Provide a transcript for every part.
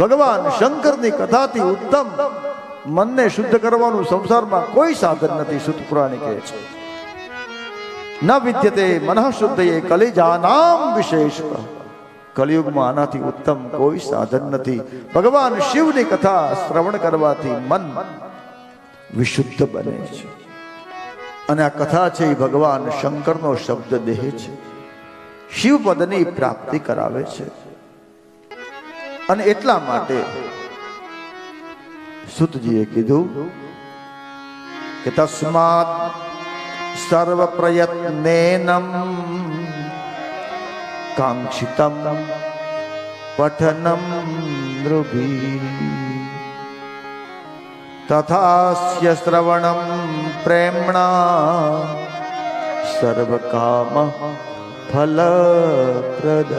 ભગવાન શંકરની કથાથી ઉત્તમ મનને શુદ્ધ કરવાનું સંસારમાં કોઈ સાધન નથી, શુદ્ધ પુરાણી કહે છે. ન વિદ્યતે મનઃ એ કલિજાનામ વિશેષ કલિયુગમાં આનાથી ઉત્તમ કોઈ સાધન નથી. ભગવાન શિવની કથા શ્રવણ કરવાથી મન વિશુદ્ધ બને છે. અને આ કથા છે ભગવાન શંકરનો શબ્દ દેહ છે. શિવપદની પ્રાપ્તિ કરાવે છે. અને એટલા માટે સુતજીએ કીધું કે તસ્માત સર્વ પ્રયત્નેનમ કાંક્ષિતમ પઠનમ નૃભી તથાસ્ય શ્રવણમ પ્રેમણા સર્વકામ ફલપ્રદ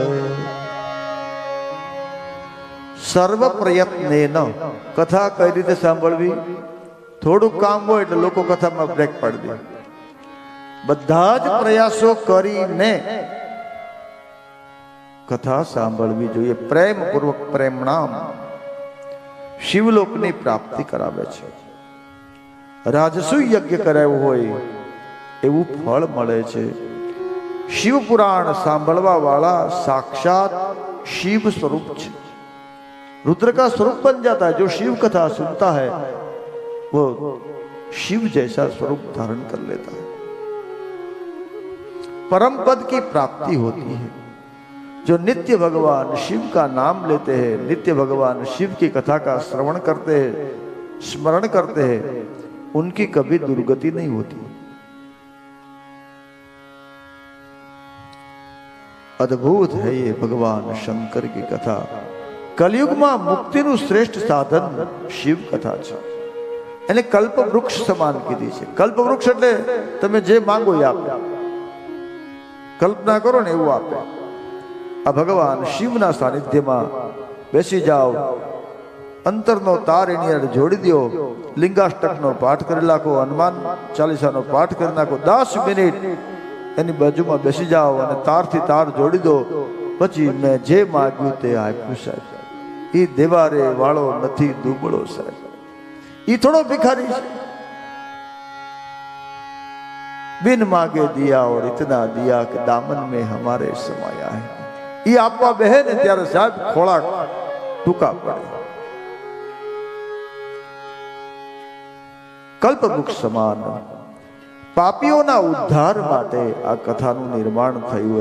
સર્વ પ્રયત્ને ન કથા કઈ રીતે સાંભળવી? થોડુંક કામ હોય એટલે લોકો કથામાં બ્રેક પાડી દે. બધા જ પ્રયાસો કરીને કથા સાંભળવી જોઈએ. પ્રેમપૂર્વક પ્રેમણામ શિવલોકની પ્રાપ્તિ કરાવે છે. રાજસુ યજ્ઞ કરાવ્યું હોય એવું ફળ મળે છે. શિવ પુરાણ સાંભળવા વાળા સાક્ષાત શિવ સ્વરૂપ છે. रुद्र का स्वरूप बन जाता है, जो शिव कथा सुनता है, वो शिव जैसा स्वरूप धारण कर लेता है। परम पद की प्राप्ति होती है। जो नित्य भगवान शिव का नाम लेते हैं, नित्य भगवान शिव की कथा का श्रवण करते हैं, स्मरण करते हैं, उनकी कभी दुर्गति नहीं होती। अद्भुत है ये भगवान शंकर की कथा। કલયુગમાં મુક્તિનું શ્રેષ્ઠ સાધન શિવ કથા છે. એને કલ્પ વૃક્ષ સમાન કીધી છે. કલ્પ વૃક્ષ એટલે તમે જે માંગો એ આપે. કલ્પના કરો ને એવું આપે. આ ભગવાન શિવના સાનિધ્યમાં બેસી જાઓ. અંતરનો તાર એની અંદર જોડી દો. લિંગાષ્ટકનો પાઠ કરી નાખો, હનુમાન ચાલીસાનો પાઠ કરી નાખો. દસ મિનિટ એની બાજુમાં બેસી જાઓ અને તારથી તાર જોડી દો. પછી મેં જે માગ્યું તે આપ્યું સાહેબ. એ દેવારે વાળો નથી, દુબળો સાહેબ એ થોડો ભિખારી છે. બિન માગે દિયા ઓર ઇતના દિયા કે દામન મેં હમારે સમાયા હે. એ આપવા બહે ને ત્યારે સાહેબ ખોળાક ટૂંકા પડે. કલ્પવૃક્ષ સમાન. પાપીઓના ઉદ્ધાર માટે આ કથાનું નિર્માણ થયું